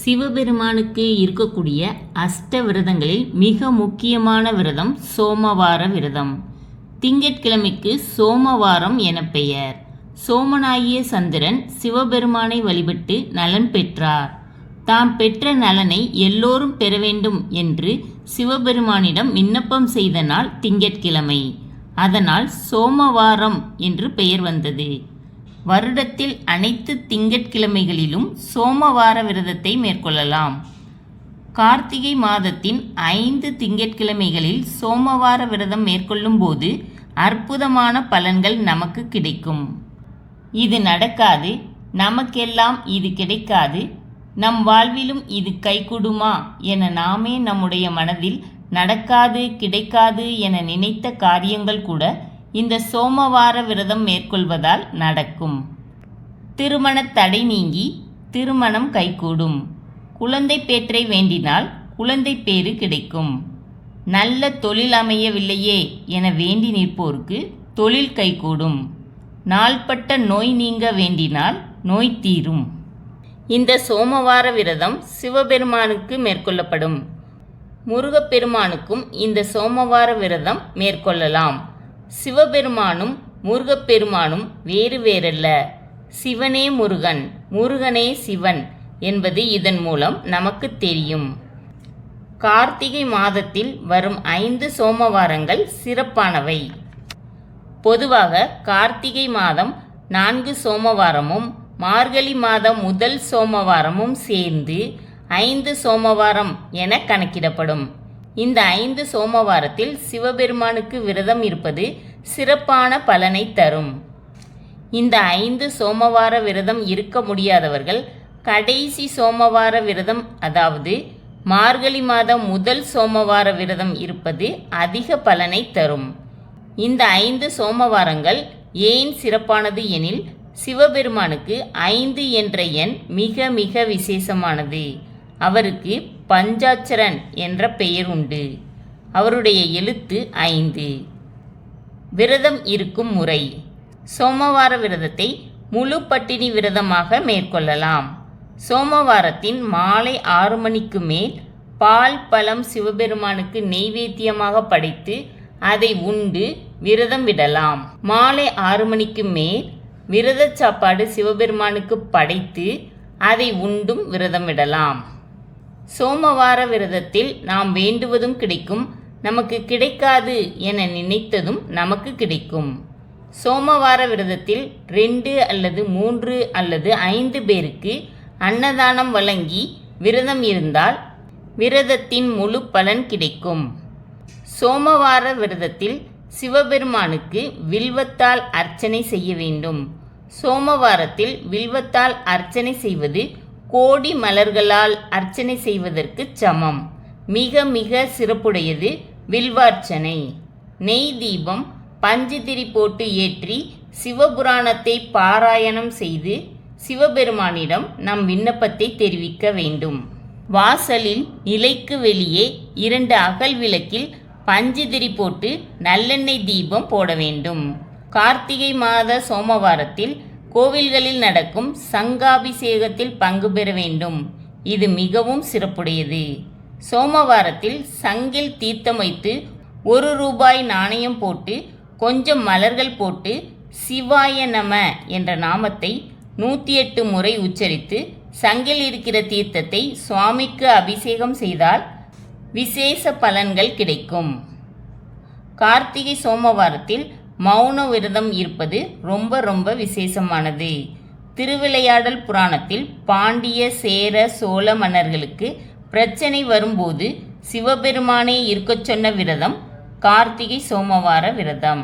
சிவபெருமானுக்கு இருக்கக்கூடிய அஷ்ட விரதங்களில் மிக முக்கியமான விரதம் சோமவார விரதம். திங்கட்கிழமைக்கு சோமவாரம் என பெயர். சோமனாகிய சந்திரன் சிவபெருமானை வழிபட்டு நலன் பெற்றார். தாம் பெற்ற நலனை எல்லோரும் பெற வேண்டும் என்று சிவபெருமானிடம் விண்ணப்பம் செய்த நாள் திங்கட்கிழமை. அதனால் சோமவாரம் என்று பெயர் வந்தது. வருடத்தில் அனைத்து திங்கட்கிழமைகளிலும் சோமவார விரதத்தை மேற்கொள்ளலாம். கார்த்திகை மாதத்தின் ஐந்து திங்கட்கிழமைகளில் சோமவார விரதம் மேற்கொள்ளும் போது அற்புதமான பலன்கள் நமக்கு கிடைக்கும். இது நடக்காது நமக்கெல்லாம் இது கிடைக்காது நம் வாழ்விலும் இது கைகூடுமா என நாமே நம்முடைய மனதில் நடக்காது கிடைக்காது என நினைத்த காரியங்கள் கூட இந்த சோமவார விரதம் மேற்கொள்வதால் நடக்கும். திருமண தடை நீங்கி திருமணம் கைகூடும். குழந்தை பேற்றை வேண்டினால் குழந்தை பேறு கிடைக்கும். நல்ல தொழில் அமையவில்லையே என வேண்டி நிற்போருக்கு தொழில் கைகூடும். நாள்பட்ட நோய் நீங்க வேண்டினால் நோய் தீரும். இந்த சோமவார விரதம் சிவபெருமானுக்கு மேற்கொள்ளப்படும். முருகப்பெருமானுக்கும் இந்த சோமவார விரதம் மேற்கொள்ளலாம். சிவபெருமானும் முருகப்பெருமானும் வேறு வேறல்ல. சிவனே முருகன் முருகனே சிவன் என்பது இதன் மூலம் நமக்கு தெரியும். கார்த்திகை மாதத்தில் வரும் ஐந்து சோமவாரங்கள் சிறப்பானவை. பொதுவாக கார்த்திகை மாதம் நான்கு சோமவாரமும் மார்கழி மாதம் முதல் சோமவாரமும் சேர்ந்து ஐந்து சோமவாரம் என கணக்கிடப்படும். இந்த ஐந்து சோமவாரத்தில் சிவபெருமானுக்கு விரதம் இருப்பது சிறப்பான பலனை தரும். இந்த ஐந்து சோமவார விரதம் இருக்க முடியாதவர்கள் கடைசி சோமவார விரதம் அதாவது மார்கழி மாதம் முதல் சோமவார விரதம் இருப்பது அதிக பலனை தரும். இந்த ஐந்து சோமவாரங்கள் ஏன் சிறப்பானது எனில் சிவபெருமானுக்கு ஐந்து என்ற எண் மிக மிக விசேஷமானது. அவருக்கு பஞ்சாட்சரன் என்ற பெயர் உண்டு. அவருடைய எழுத்து ஐந்து. விரதம் இருக்கும் முறை. சோமவார விரதத்தை முழு பட்டினி விரதமாக மேற்கொள்ளலாம். சோமவாரத்தின் மாலை ஆறு மணிக்கு மேல் பால் பழம் சிவபெருமானுக்கு நெய்வேத்தியமாக படைத்து அதை உண்டு விரதம் விடலாம். மாலை ஆறு மணிக்கு மேல் விரத சாப்பாடு சிவபெருமானுக்கு படைத்து அதை உண்டும் விரதம் விடலாம். சோமவார விரதத்தில் நாம் வேண்டுவதும் கிடைக்கும். நமக்கு கிடைக்காது என நினைத்ததும் நமக்கு கிடைக்கும். சோமவார விரதத்தில் ரெண்டு அல்லது மூன்று அல்லது ஐந்து பேருக்கு அன்னதானம் வழங்கி விரதம் இருந்தால் விரதத்தின் முழு பலன் கிடைக்கும். சோமவார விரதத்தில் சிவபெருமானுக்கு வில்வத்தால் அர்ச்சனை செய்ய வேண்டும். சோமவாரத்தில் வில்வத்தால் அர்ச்சனை செய்வது கோடி மலர்களால் அர்ச்சனை செய்வதற்கு சமம். மிக மிக சிறப்புடையது வில்வார்ச்சனை. நெய் தீபம் பஞ்சுதிரி போட்டு ஏற்றி சிவபுராணத்தை பாராயணம் செய்து சிவபெருமானிடம் நம் விண்ணப்பத்தை தெரிவிக்க வேண்டும். வாசலில் நிலைக்கு வெளியே இரண்டு அகல் விளக்கில் பஞ்சுதிரி போட்டு நல்லெண்ணெய் தீபம் போட வேண்டும். கார்த்திகை மாத சோமவாரத்தில் கோவில்களில் நடக்கும் சங்காபிஷேகத்தில் பங்கு பெற வேண்டும். இது மிகவும் சிறப்புடையது. சோமவாரத்தில் சங்கில் தீர்த்தம் வைத்து ஒரு ரூபாய் நாணயம் போட்டு கொஞ்சம் மலர்கள் போட்டு சிவாய நம என்ற நாமத்தை நூற்றி எட்டு முறை உச்சரித்து சங்கில் இருக்கிற தீர்த்தத்தை சுவாமிக்கு அபிஷேகம் செய்தால் விசேஷ பலன்கள் கிடைக்கும். கார்த்திகை சோமவாரத்தில் மௌன விரதம் இருப்பது ரொம்ப ரொம்ப விசேஷமானது. திருவிளையாடல் புராணத்தில் பாண்டிய சேர சோழ மன்னர்களுக்கு பிரச்சனை வரும்போது சிவபெருமானே இருக்கச் சொன்ன விரதம் கார்த்திகை சோமவார விரதம்.